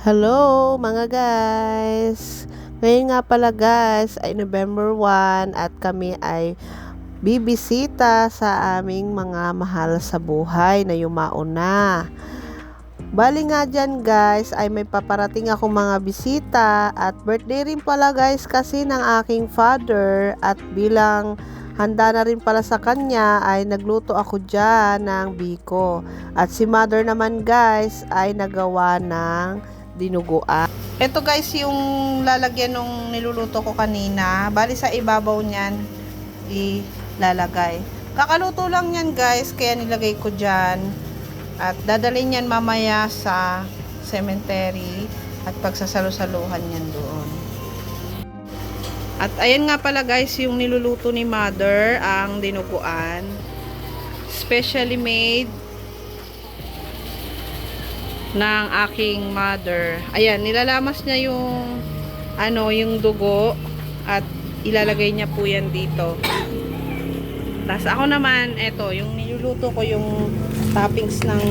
Hello mga guys! Ngayon nga pala guys ay November 1 at kami ay bibisita sa aming mga mahal sa buhay na yumauna. Bali nga dyan guys ay may paparating akong mga bisita at birthday rin pala guys kasi ng aking father at bilang handa na rin pala sa kanya ay nagluto ako dyan ng biko. At si mother naman guys ay nagawa ng dinuguan. Ito guys yung lalagyan nung niluluto ko kanina. Bali sa ibabaw niyan ilalagay. Kakaluto lang yan guys kaya nilagay ko dyan. At dadalhin yan mamaya sa cemetery at pagsasalo-saluhan yan doon. At ayan nga pala guys yung niluluto ni mother ang dinuguan. Specially made ng aking mother. Ayan, nilalamas niya yung ano, yung dugo at ilalagay niya po yan dito. Tapos ako naman, eto, yung niluluto ko yung toppings ng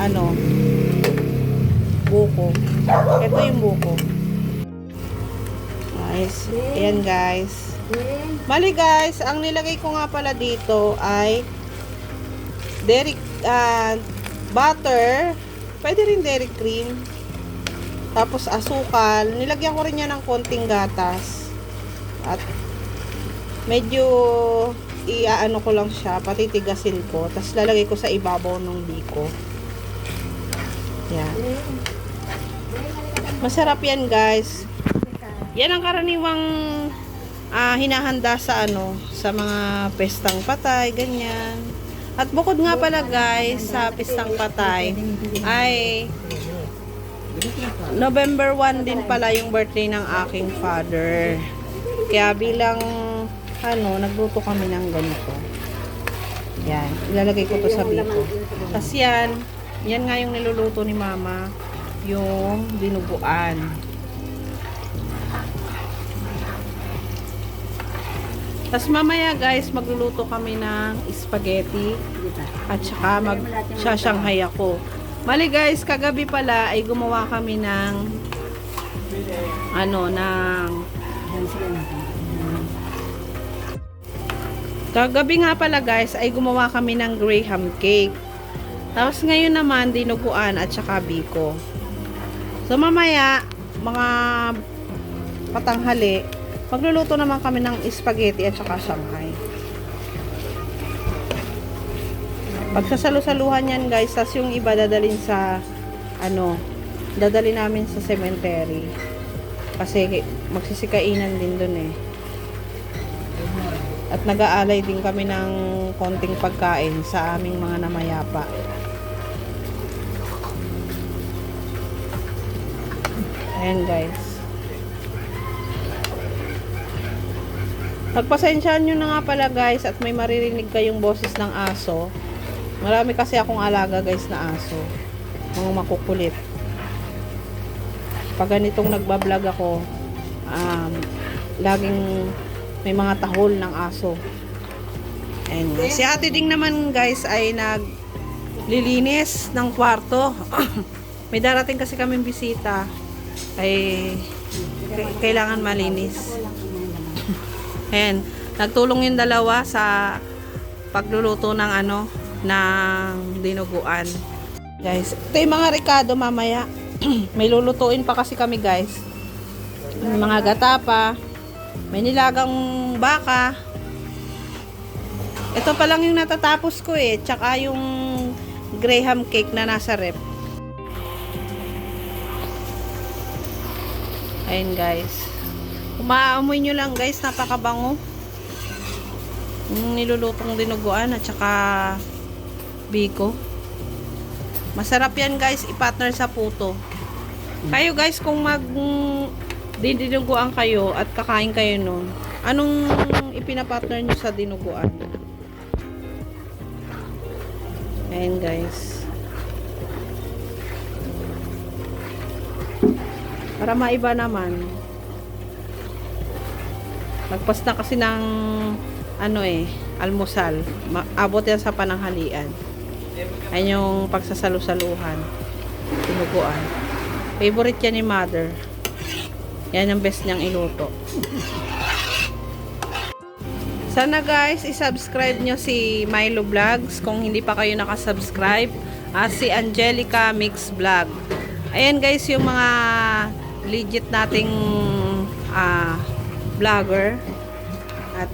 ano, buko. Ito yung buko. Guys, ayan guys. Mali guys, ang nilagay ko nga pala dito ay dairy ah, butter, pwede rin dairy cream, tapos asukal. Nilagyan ko rin yan ng konting gatas. At medyo iaano ko lang siya, patitigasin ko. Tapos lalagay ko sa ibabaw ng biko. Yan. Masarap yan guys. Yan ang karaniwang ah, hinahanda sa ano, sa mga pestang patay, ganyan. At bukod nga pala guys, sa pestang patay, ay November 1 din pala yung birthday ng aking father. Kaya bilang ano, nagluto kami ng ganito. Yan, ilalagay ko to sa biko. Tapos yan, yan nga yung niluluto ni mama, yung dinuguan. Tapos mamaya guys, magluluto kami ng spaghetti at saka mag sashanghai ako. Mali guys, kagabi pala ay gumawa kami ng ano, ng Kagabi nga pala guys ay gumawa kami ng graham cake. Tapos ngayon naman dinuguan at saka biko. So mamaya mga patanghali magluluto naman kami ng spaghetti at saka shanghai. Pagsasalo-saluhan yan guys, tas yung iba dadalhin sa ano, dadalhin namin sa cemetery. Kasi magsisikainan din dun eh. At nag-aalay din kami ng konting pagkain sa aming mga namayapa. Ayan guys. Pagpasensyaan nyo na nga pala guys at may maririnig kayong boses ng aso. Marami kasi akong alaga guys na aso. Mga makukulit. Pag ganitong nagbablog ako, um, laging may mga tahol ng aso. And si ate ding naman guys ay naglilinis ng kwarto. may darating kasi kaming bisita. Ay kailangan malinis. Ayan, nagtulong yung dalawa sa pagluluto ng ano, ng dinuguan. Guys, ito yung mga rekado mamaya. may lulutuin pa kasi kami guys. May mga gata pa. May nilagang baka. Ito pa lang yung natatapos ko eh. Tsaka yung graham cake na nasa rep. Ayan guys. Umaamoy nyo lang guys, napakabango. Yung nilulutong dinuguan at saka biko. Masarap yan guys, i-partner sa puto. Kayo guys, kung mag dinuguan kayo at kakain kayo nun, anong ipinapartner nyo sa dinuguan? Ayan guys. Para maiba naman. Nagpas na kasi ng ano eh, almusal. Abot yan sa pananghalian. Ayun yung pagsasalo-saluhan. Tinuguan. Favorite yan ni mother. Yan ang best niyang iluto. Sana guys, isubscribe nyo si Milo Vlogs kung hindi pa kayo nakasubscribe. At si Angelica Mix Vlog. Ayan guys, yung mga legit nating vlogger. At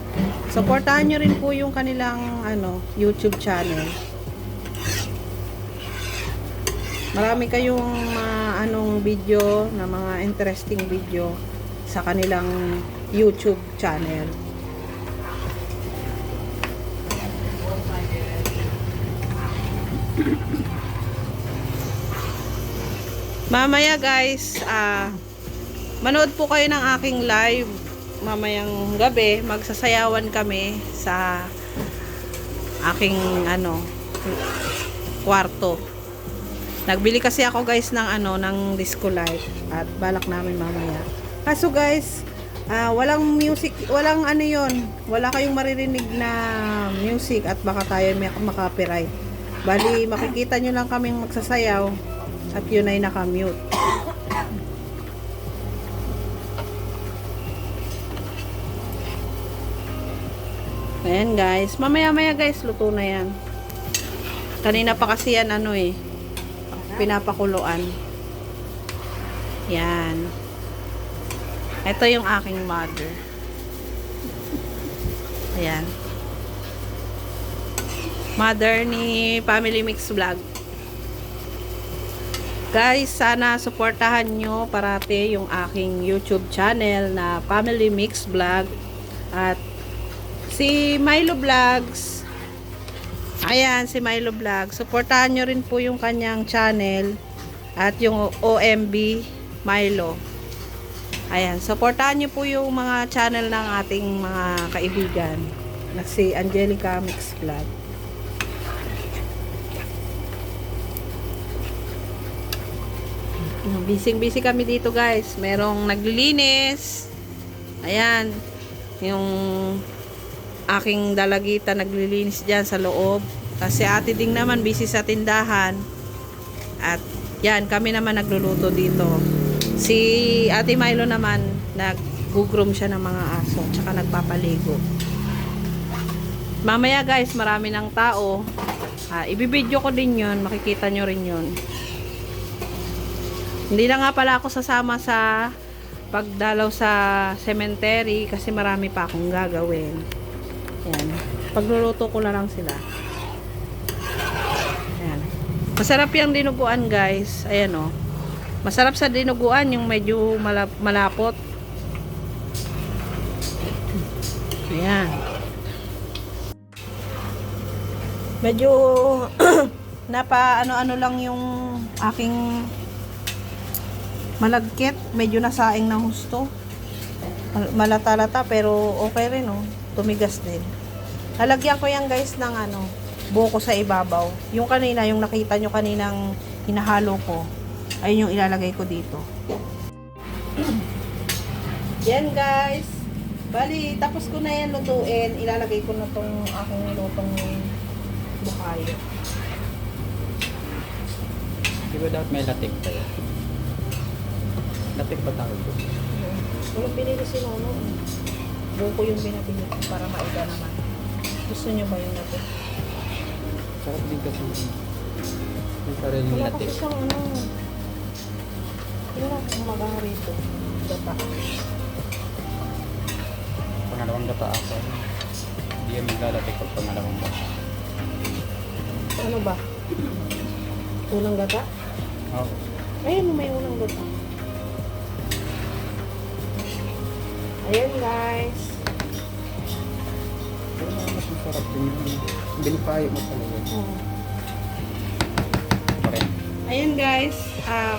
supportahan nyo rin po yung kanilang ano, YouTube channel. Marami kayong mga anong video na mga interesting video sa kanilang YouTube channel. Mamaya guys, ah manood po kayo ng aking live mamayang gabi. Magsasayawan kami sa aking ano kwarto. Nagbili kasi ako guys ng ano ng disco light at balak namin mamaya. Kaso guys, ah, walang music, walang ano 'yon. Wala kayong maririnig na music at baka tayo may makapiright. Bali, makikita nyo lang kaming magsasayaw at yun ay nakamute. Ayan guys, mamaya maya guys, luto na yan. Kanina pa kasi yan ano eh, pinapakuluan. Yan. Ito yung aking mother. Ayan. Mother ni Family Mix Vlog. Guys, sana suportahan nyo parati yung aking YouTube channel na Family Mix Vlog. At si Milo Vlogs. Ayan, si Milo Vlogs. Suportahan nyo rin po yung kanyang channel at yung OMB Milo. Ayan, suportahan nyo po yung mga channel ng ating mga kaibigan na si Angelica Mix Vlog. Busy-busy kami dito guys. Merong naglilinis. Ayan. Yung aking dalagita naglilinis dyan sa loob. Kasi ate ding naman busy sa tindahan. At yan, kami naman nagluluto dito. Si ate Milo naman, nag-groom siya ng mga aso. Tsaka nagpapaligo. Mamaya guys, marami ng tao. Ah, ibibidyo ko din yun. Makikita nyo rin yun. Hindi na nga pala ako sasama sa pagdalaw sa cemetery kasi marami pa akong gagawin. Yan. Pagluluto ko na lang sila. Yan. Masarap yung dinuguan guys. Ayan o. Masarap sa dinuguan yung medyo malap- malapot. Ayan. Medyo napa ano-ano lang yung aking malagkit, medyo nasaing ng husto. Mal- Malata-lata pero okay rin oh. Tumigas din. Lalagyan ko yan guys ng ano, buko sa ibabaw. Yung kanina, yung nakita nyo kaninang hinahalo ko, ayun yung ilalagay ko dito. yan guys. Bali, tapos ko na yan lutuin. Ilalagay ko na tong aking nilutong bukayo. Di ba dapat may latik tayo? Latik ba tawag ko? Walang pinili si Nono. Buko yung binabili ko para maiba naman. Gusto niyo ba yung natin? Sarap din kasi yung sariling Wala latik. kasi siyang ano. Wala akong magawa rito. Data. Pangalawang gata ako. Hindi yan maglalatik pag pangalawang gata. Ano ba? Unang gata? Oo. Ayun, may unang gata. Ayan guys. Pero mas masarap din yung binipayo mo talaga. Oh. Pa rin. Ayan guys. Ah,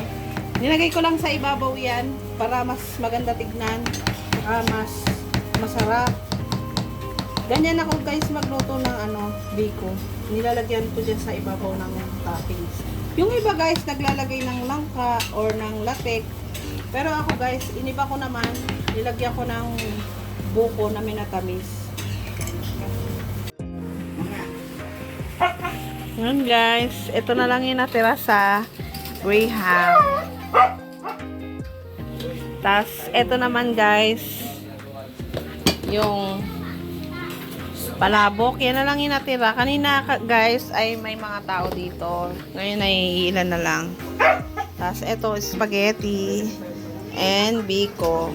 nilagay ko lang sa ibabaw yan para mas maganda tignan. Ah, mas masarap. Ganyan ako guys magluto ng ano, biko. Nilalagyan ko dyan sa ibabaw ng toppings. Yung iba guys naglalagay ng langka or ng latek. Pero ako guys, iniba ko naman, nilagyan ko ng buko na minatamis. Ngayon guys, ito na lang yung natira sa Greyhound. Tas, eto naman guys, yung palabok. Yan na lang yung natira. Kanina ka- guys ay may mga tao dito. Ngayon ay ilan na lang. Tas, eto spaghetti and biko.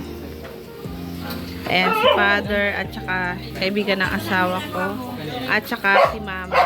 Ayan, si father at saka kaibigan ng asawa ko at saka si mama.